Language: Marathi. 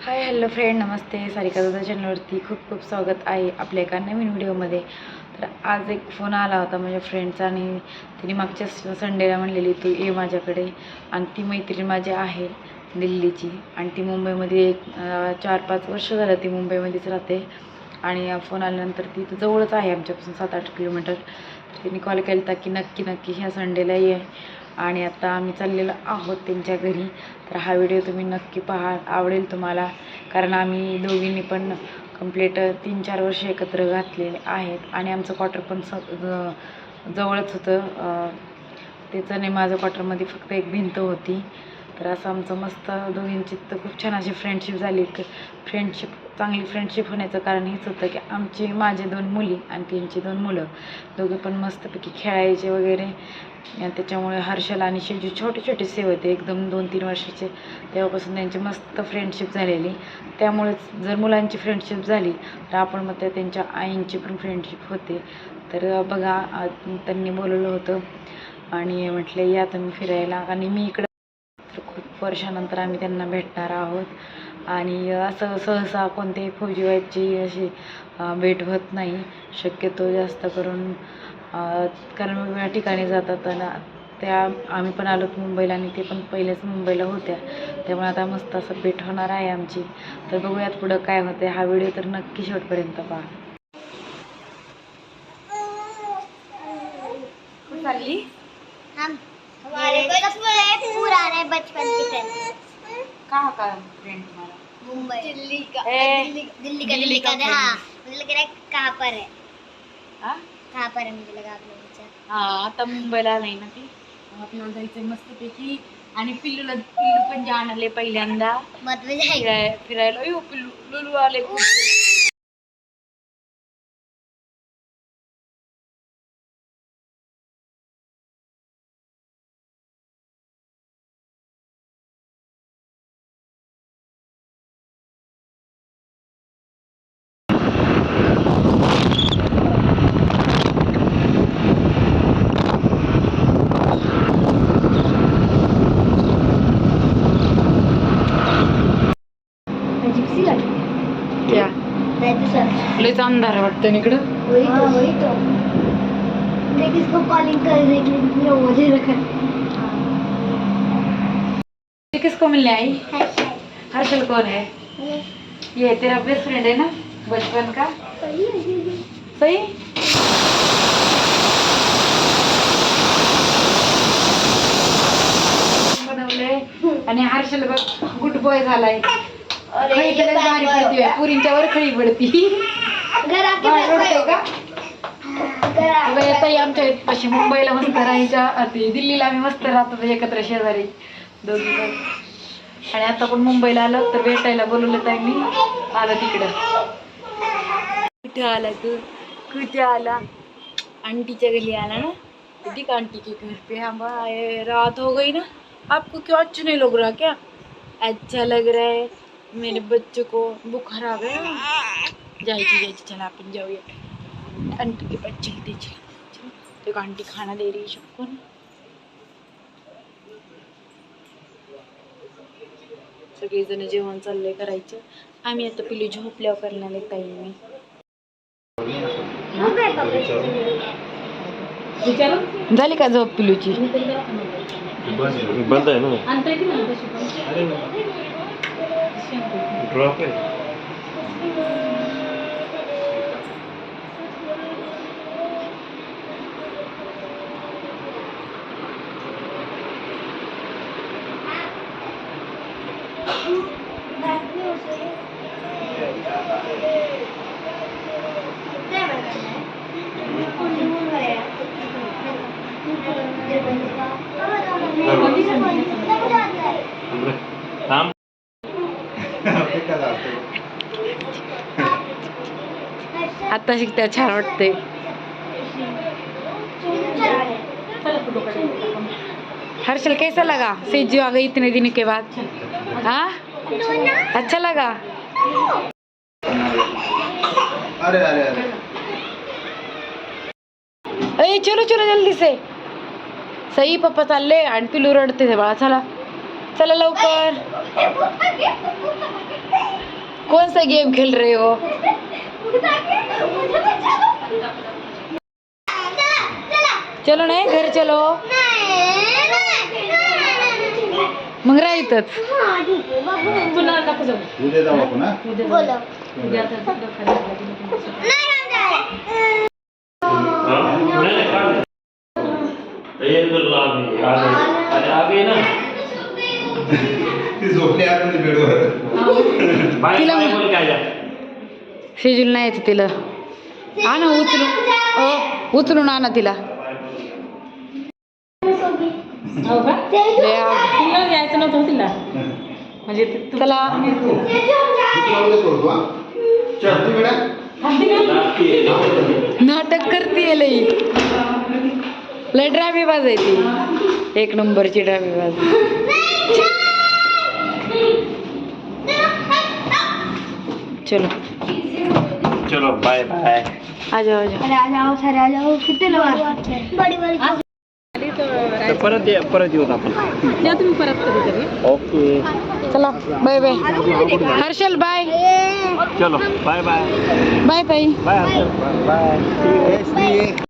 हाय हॅलो फ्रेंड नमस्ते. सारिका दादा चॅनलवरती खूप खूप स्वागत आहे आपल्या एका नवीन व्हिडिओमध्ये तर आज एक फोन आला होता माझ्या फ्रेंडचा आणि तिने मागच्या संडेला म्हणलेली तू ये माझ्याकडे. आणि ती मैत्रीण माझी आहे दिल्लीची आणि ती मुंबईमध्ये एक चार पाच वर्ष झालं ती मुंबईमध्येच राहते. आणि फोन आल्यानंतर ती तर जवळच आहे आमच्यापासून सात आठ किलोमीटर. तर तिने कॉल केला होता की नक्की नक्की ह्या संडेला ये. आणि आता आम्ही चाललेलो आहोत त्यांच्या घरी. तर हा व्हिडिओ तुम्ही नक्की पहा आवडेल तुम्हाला. कारण आम्ही दोघींनी पण कंप्लीट तीन चार वर्ष एकत्र घातलेले आहेत. आणि आमचं क्वार्टर पण स ज- जवळच होतं. त्याचं नाही आणि माझं क्वार्टरमध्ये फक्त एक भिंत होती. तर असं आमचं मस्त दोघींची तर खूप छान अशी फ्रेंडशिप झाली. फ्रेंडशिप चांगली फ्रेंडशिप होण्याचं कारण हेच होतं की आमची माझे दोन मुली आणि त्यांची दोन मुलं. दोघे पण मस्तपैकी खेळायचे वगैरे. त्याच्यामुळे हर्षल आणि शेजू छोटे छोटे सेव होते. एकदम दोन तीन वर्षाचे. तेव्हापासून त्यांची मस्त फ्रेंडशिप झालेली. त्यामुळेच जर मुलांची फ्रेंडशिप झाली तर आपण मग त्या त्यांच्या आईंची पण फ्रेंडशिप होते. तर बघा त्यांनी बोलवलं होतं. आणि म्हटले या तुम्ही फिरायला. आणि मी इकडं तर खूप वर्षानंतर आम्ही त्यांना भेटणार आहोत. आणि असं सहसा कोणत्याही फौजी वाईटची अशी भेट होत नाही. शक्यतो जास्त करून कारण वेगवेगळ्या ठिकाणी जातात आणि त्या आम्ही पण आलोत मुंबईला आणि ते पण पहिलेच मुंबईला होत्या. त्यामुळे आता मस्त असं भेट होणार आहे आमची. तर बघूयात पुढं काय होते हा व्हिडिओ तर नक्की शेवटपर्यंत पहा. चालली? हम हमारे पुराने बचपन की फ्रेंड का का फ्रेंड तुम्हाला? मुंबई. दिल्ली का दिल्ली दिल्ली का दिल्ली दिल्ली का का हाँ मुझे लग रहा है कहाँ पर है हा कहाँ पर है मुझे लगा आपने पूछा हा आता मुंबईला नाही ना ती. आपल्याला जायचंय मस्तपैकी. आणि पिल्लूला पिल्लू पण जे आणले पहिल्यांदा. मत फिराय फिरायला. येऊ पिल्लू लुलू आले लयच अंधार वाटतं इकडं? वही तो वही तो देख इसको कॉलिंग कर देख लेकिन पूरा मुझे रखा ये किसको मिलने आई? हर्षल कौन है ये. तेरा बेस्ट फ्रेंड है ना? बचपन का? सही बनवलंय. आणि हर्षल बघ गुड बॉय झालाय. खळी तर लय भारी पडती पुरींच्या वर खळी पडती. आमच्या मुंबईला मस्त राहायच्या. अति दिल्लीला आम्ही मस्त राहतो एकत्र शेजारी. दोघी आणि आता पण मुंबईला आलो तर भेटायला बोलवलं तर मी आलो तिकडं. कुठे आला तू? कुठे आला? आंटीच्या घरी आला ना? ठीक आंटी के घर पे हम आए रात हो गई ना? आपको क्यों अच्छा नहीं लग रहा क्या? अच्छा लग रहा है मेरे बच्चों को बुखार आ गया। जायची जायची. चला आपण जाऊया. आंटी के बच्चे दे चला. तो आंटी खाना दे रही है सबको ना सगळेजण जेवण चाललंय करायचं. आम्ही आता पिलू झोपल्यावर करणार आहे ताई मी. झाली का झोप पिलूची बंद आहे ना? ड्रॉप आहे. आता शिकत्या छान वाटते. हर्षल कैसा लगा? सेजू आ गई इतने दिन के बाद? हाँ? अच्छा लगा। अरे अरे अरे। ए चलो चलो जल्दी से। सई पप्पा चालले आणि पिलू रडते ते बाळा चला चला लवकर। कौन सा गेम खेल रहे हो? चलो नाही घर चलो। मग राहितच पुन्हा नको जाऊ. उद्या जाऊ आपण हा? बोलो. उद्या आता दवाखान्यात जाऊ. आगे ना ती झोपली आतमध्ये बेडवर. बाय तिला बाय मग- बोल काय जा. शेजूल नाही येतं तिला. आणा उचलून. अ, उचलून आणा तिला. लय आग. यायचं नव्हतं तिला? म्हणजे सोडतो हा? नाटक करते लई. लय ड्रामे बाज आहे ती. एक नंबरची ड्रामे बाज चलो. चलो बाय बाय आ जाओ आ जाओ अरे आ जाओ सारे आ जाओ कितने लोग बड़ी बड़ी तर परत ये परत येऊन आपण. द्या तुम्ही परत कधीतरी. ओके. चला बाय बाय. हर्षल बाय. चलो bye bye. Bye bye. Bye bye